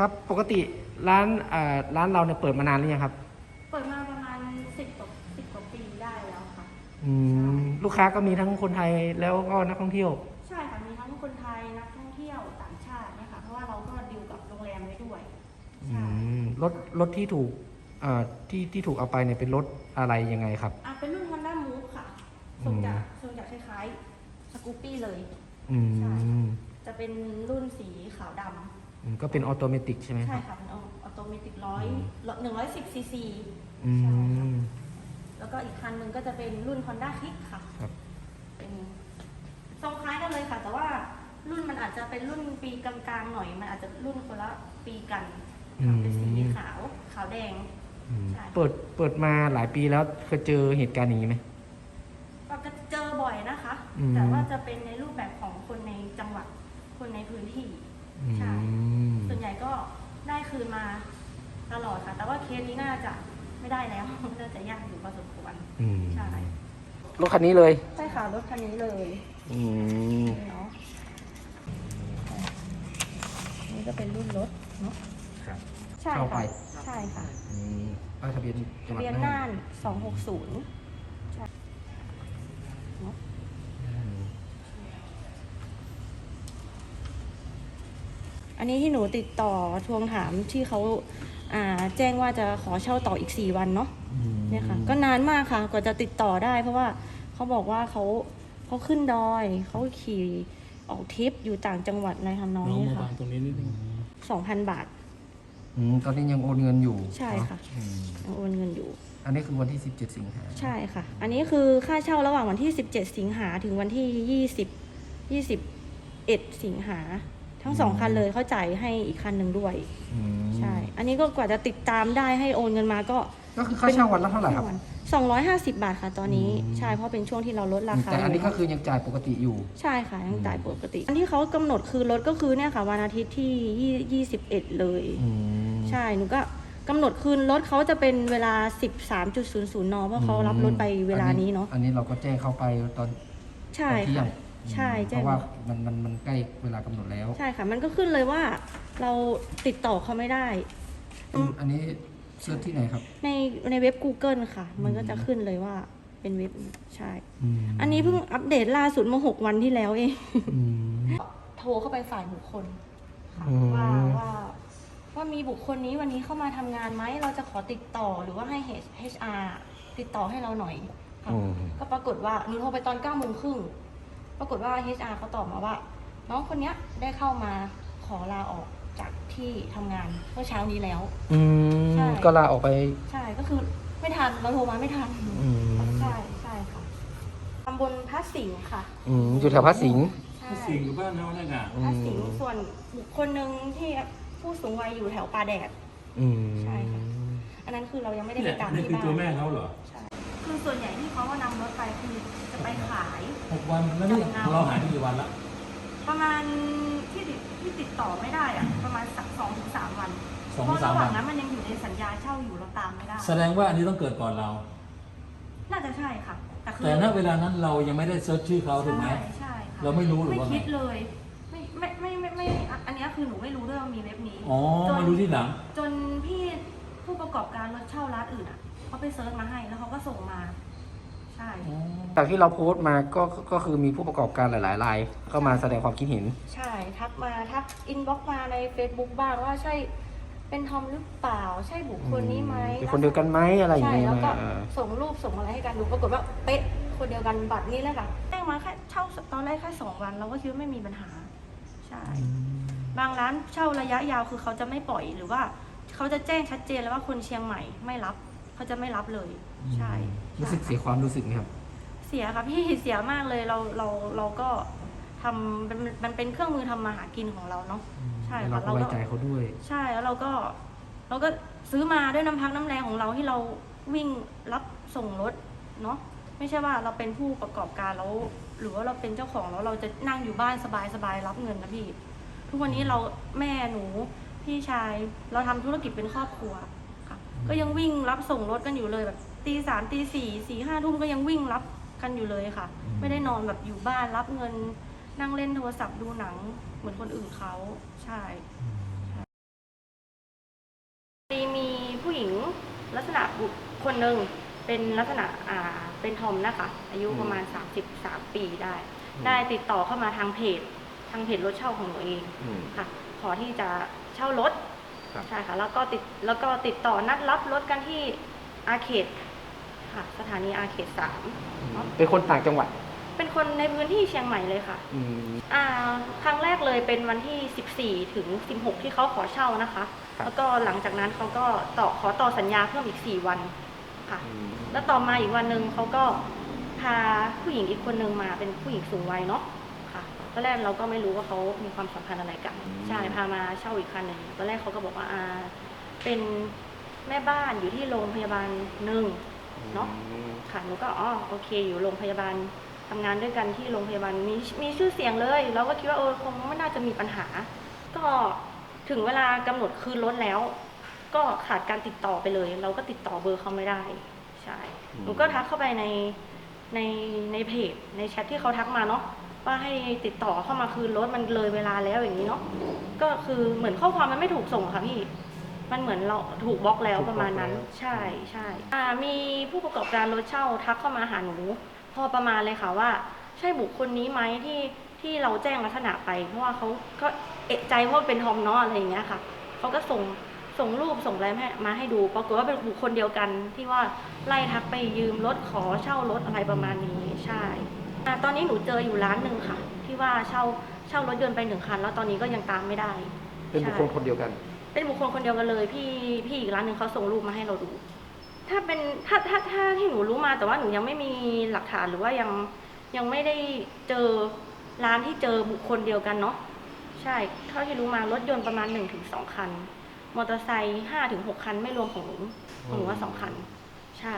ครับ ปกติร้านอ่าร้านเราเนี่ยเปิดมานานหรือยังครับ เปิดมาประมาณสิบกว่าสิบกว่าปีได้แล้วค่ะ อืมลูกค้าก็มีทั้งคนไทยแล้วก็นักท่องเที่ยว ใช่ค่ะ มีทั้งคนไทยนักท่องเที่ยวต่างชาติเนี่ยค่ะ เพราะว่าเราก็ดีลกับโรงแรมไว้ด้วยอืใช่มรถรถที่ถูกอ่าที่ที่ถูกเอาไปเนี่ยเป็นรถอะไรยังไงครับ อะเป็นรุ่น Honda Move ค่ะทรงจะทรงจะคล้ายๆสกูปปี้เลย อืม จะเป็นรุ่นสีขาวดอื มก็เป็นออโตเมติกใช่ไหมำคใช่รับ ค่ะเป็นออโตเมติกร้อยหนึ่งร้อยสิบซีซีอืมแล้วก็อีกคันหนึ่งก็จะเป็นรุ่น Honda Click ค่ะ ครับ เป็นทรงคล้ายกันเลยค่ะ แต่ว่ารุ่นมันอาจจะเป็นรุ่นปีกลางๆหน่อย มันอาจจะรุ่นคนละปีกันอืมเป็นสีขาวขาวแดง อืมใช่ เปิด เปิดมาหลายปีแล้วเคยเจอเหตุการณ์อย่างนี้ไหม ก็เจอบ่อยนะคะ อืม แต่ว่าจะเป็นในรูปแบบของคนในจังหวัดคนในพื้นที่ ใช่อืมส่วนใหญ่ก็ได้คืนมาตลอดค่ะ แต่ว่าเคสนี้น่าจะไม่ได้แล้ว น่าจะยากอยู่พอสมควรอืม ใช่รถคันนี้เลย ใช่ค่ะรถคันนี้เลยอืมนี่เนาะนี่ก็เป็นรุ่นรถเนาะครับ ใช่เข้าไป ค่ะใช่ค่ะอืมป้ายทะเบียนจังหวัดเบียนน่าน่านน260อื อันนี้ที่หนูติดต่อทวงถามที่เขาอ่าแจ้งว่าจะขอเช่าต่ออีก4วันเนาะอืมเนี่ยค่ะ ก็นานมากค่ะ กว่าจะติดต่อได้ เพราะว่าเขาบอกว่าเขาเขาขึ้นดอยเขาขี่ออกทริปอยู่ต่างจังหวัดอะไรทำนองน้องนี้มาค่ะบางตรงนี้นิดนึง2,000บาท อืมตอนนี้ยังโอนเงินอยู่ใช่ค่ะอืมยังโอนเงินอยู่ อันนี้คือวันที่ 17 สิงหาใช่ค่ะ อันนี้คือค่าเช่าระหว่างวันที่ 17 สิงหาถึงวันที่ 20 21 สิงหา ทั้งสองคันเลยเขาจ่ายให้อีกคันหนึ่งด้วยอืมใช่ อันนี้ก็กว่าจะติดตามได้ให้โอนเงินมาก็ก็คือค่าเช่าวันละเท่าไหร่ครับ สองร้อยห้าสิบบาทค่ะ ตอนนี้อืม ใช่เพราะเป็นช่วงที่เราลดราคาแต่อันนี้ยู่ก็คือยังจ่ายปกติอยู่ ใช่ค่ะยังจ่ายปกติ อันที่เขากำหนดคือลดก็คือเนี่ยค่ะ วันอาทิตย์ที่ยี่ยี่สิบเอ็ดเลย อืม ใช่หนูก็กำหนดคืนรถเขาจะเป็นเวลา 13.00นเพราะเขารับรถไปเวลานี้เนาะ อันนี้เราก็แจ้งเข้าไปตอนใช่ตอนเที่ยค่ะ ง ใช่ เพแจ้งราะว่ามันมันมันใกล้เวลากำหนดแล้วใช่ค่ะ มันก็ขึ้นเลยว่าเราติดต่อเขาไม่ได้ อืมอันนี้เซิร์ชที่ไหนครับ ในในเว็บ Google ค่ะ มันก็จะขึ้นเลยว่าเป็นเว็บใช่มอันนี้เพิ่งอัปเดตล่าสุดเมื่อหกวันที่แล้วเอง อืม โทรเข้าไปฝ่ายบุคคลค่ะอืม ว่าว่าว่ามีบุคคลนี้วันนี้เข้ามาทำงานไหมเราจะขอติดต่อหรือว่าให้ HR ติดต่อให้เราหน่อยค่ะอืม ก็ปรากฏว่าหนูโทรไปตอน9ก้าโมงครึ่ง ปรากฏว่า HR เขาตอบมาว่า น้องคนเนี้ยได้เข้ามาขอลาออกจากที่ทำงานเมื่อเช้านี้แล้ว อืมใช่ก็ลาออกไป ใช่ก็คือไม่ทันเราโทรมาไม่ทันอืม ใช่ใช่ค่ะตำบลพระสิงห์ค่ะอืมอยู่แถวพระสิงห์ ใช่ สิ่งอยู่บ้านน้องนั่นน่ะอืพระมสิงห์ส่วนบุคคลหนึ่งที่ผู้สูงวัยอยู่แถวป่าแดด อืมใช่ค่ะ อันนั้นคือเรายังไม่ได้นี่ไปตามนี่ที่คือบ้านตัวแม่เขาเหรอ ใช่ คือส่วนใหญ่ที่เขาว่านำรถไปคือจะไปขาย หกวันแล้วนี่เราหายไปกี่วันละประมาณที่ติดที่ติดต่อไม่ได้อะประมาณสักสองถึงสามวันสองเพราะสาระมหวัว่านงนั้นมันยังอยู่ในสัญญาเช่าอยู่เราตามไม่ได้ แสดงว่าอันนี้ต้องเกิดก่อนเรา น่าจะใช่ค่ะ แต่คือแต่ณเวลานั้นเรายังไม่ได้เซิร์ชชื่อเขาถูกไหม ใช่ใช่ค่ะเราไม่รู้หรือว่าไม่ไงคิดเลย ไม่ไม่ไม่ไม่ไม่อะอันเนี้ยคือหนูไม่รู้ด้วยว่ามีเว็บนี้อ๋อมาดูที่หลัง จนพี่ ผู้ประกอบการรถเช่าร้านอื่นอะเขาไปเซิร์ชมาให้แล้วเขาก็ส่งมา ใช่ จากที่เราโพสต์มาก็ก็คือมีผู้ประกอบการหลายๆรายเข้ามาแสดงความคิดเห็น ใช่ทักมาทักอินบ็อกมาใน Facebook บ้างว่าใช่เป็นทอมหรือเปล่า ใช่บุคคลนี้ไหมเป็นคนเดียวกันไหมอะไรอย่างใช่เงี้ยแล้วก็เออส่งรูปส่งอะไรให้กันดูปรากฏว่าเป๊ะคนเดียวกันบัตรนี้เลยค่ะแจ้งมาแค่เช่าตอนแรกแค่สองวันเราก็คิดว่าไม่มีปัญหา ใช่ บางร้านเช่าระยะยาวคือเขาจะไม่ปล่อยหรือว่า เขาจะแจ้งชัดเจนแล้วว่าคนเชียงใหม่ไม่รับเขาจะไม่รับเลย ใช่รู้สึกเสียความรู้สึกไหมครับ เสียค่ะพี่เสียมากเลยเราเราเราก็ทำมันมันเป็นเครื่องมือทำมาหากินของเราเนาะใช่เราค่ะก็เราไว้ก็ใจเขาด้วย ใช่แล้วเราก็ เราก็ซื้อมาด้วยน้ำพักน้ำแรงของเราที่เราวิ่งรับส่งรถเนาะไม่ใช่ว่าเราเป็นผู้ประกอบการแล้วหรือว่าเราเป็นเจ้าของแล้วเราจะนั่งอยู่บ้านสบายสบายๆรับเงินนะพี่ ทุกวันนี้เราแม่หนู พี่ชายเราทำธุรกิจเป็นครอบครัวค่ะ ก็ยังวิ่งรับส่งรถกันอยู่เลยแบบตีสามตีสี่สี่ห้าทุ่มก็ยังวิ่งรับกันอยู่เลยค่ะ ไม่ได้นอนแบบอยู่บ้านรับเงินนั่งเล่นโทรศัพท์ดูหนังเหมือนคนอื่นเขาใช่ตีมีผู้หญิงลักษณะบุคคนหนึ่งเป็นลักษณะอ่าเป็นทอมนะคะ อายุประมาณ 33 ปีได้ ได้ติดต่อเข้ามาทางเพจ ทางเพจรถเช่าของหนูเองค่ะ ขอที่จะ เช่ารถครับ ใช่ค่ะ แล้วก็ติดแล้วก็ติดต่อนัดรับรถกันที่อาเขตค่ะ สถานีอาเขตสามเนาะเป็นคนต่างจังหวัดเป็นคนในพื้นที่เชียงใหม่เลยค่ะ อืม อ่าครั้งแรกเลยเป็นวันที่ 14 ถึง 16 ที่เขาขอเช่านะคะ ครับ แล้วก็หลังจากนั้นเขาก็ต่อขอต่อสัญญาเพิ่มอีก 4 วันค่ะ อืมแล้วต่อมาอีกวันหนึ่งเขาก็พาผู้หญิงอีกคนนึงมาเป็นผู้หญิงสูงวัยเนาะค่ะ ตอนแรกเราก็ไม่รู้ว่าเขามีความสัมพันธ์อะไรกัน ใช่ พามาเช่าอีกคันหนึ่งตอนแรกเขาก็บอกว่าอ่าเป็นแม่บ้านอยู่ที่โรงพยาบาลหนึ่งเนาะอืมค่ะหนูก็อ๋อโอเค อยู่โรงพยาบาลทำงานด้วยกันที่โรงพยาบาลมีมีชื่อเสียงเลย เราก็คิดว่าเออคงไม่น่าจะมีปัญหา ก็ถึงเวลากำหนดคืนรถแล้ว ก็ขาดการติดต่อไปเลย เราก็ติดต่อเบอร์เขาไม่ได้ ใช่ หนูก็ทักเข้าไปในในในเพจในแชทที่เขาทักมาเนาะ ว่าให้ติดต่อเข้ามาคืนรถมันเลยเวลาแล้วอย่างนี้เนาะก็คือเหมือนข้อความมันไม่ถูกส่งค่ะพี่ มันเหมือนเราถูกบล็อกแล้วประมาณนั้น ใช่ใช่อ่ามีผู้ประกอบการรถเช่าทักเข้ามาหาหนู พอประมาณเลยค่ะว่า ใช่บุคคลนี้ไหมที่ที่เราแจ้งลักษณะไป เพราะว่าเขาก็เอะใจว่าเป็นทอมเนาะอะไรอย่างเงี้ยค่ะเขาก็ส่งส่งรูปส่งอะไรมาให้มาให้ดูปรากฏว่าเป็นบุคคลเดียวกันที่ว่าไล่ทักไปยืมรถขอเช่ารถอะไรประมาณนี้ใช่ อ่าตอนนี้หนูเจออยู่ร้านหนึ่งค่ะ ที่ว่าเช่าเช่ารถยนต์ไปหนึ่งคัน แล้วตอนนี้ก็ยังตามไม่ได้เป็นบุคคลคนเดียวกัน เป็นบุคคลคนเดียวกันเลย พี่พี่อีกร้านหนึ่งเขาส่งรูปมาให้เราดู ถ้าเป็นถ้าถ้าถ้าที่หนูรู้มาแต่ว่าหนูยังไม่มีหลักฐานหรือว่ายังยังไม่ได้เจอร้านที่เจอบุคคลเดียวกันเนาะใช่เท่าที่รู้มารถยนต์ประมาณหนึ่งถึงสองคัน มอเตอร์ไซค์ห้าถึงหกคันไม่รวมของหนูของหนูว่าสองคัน ใช่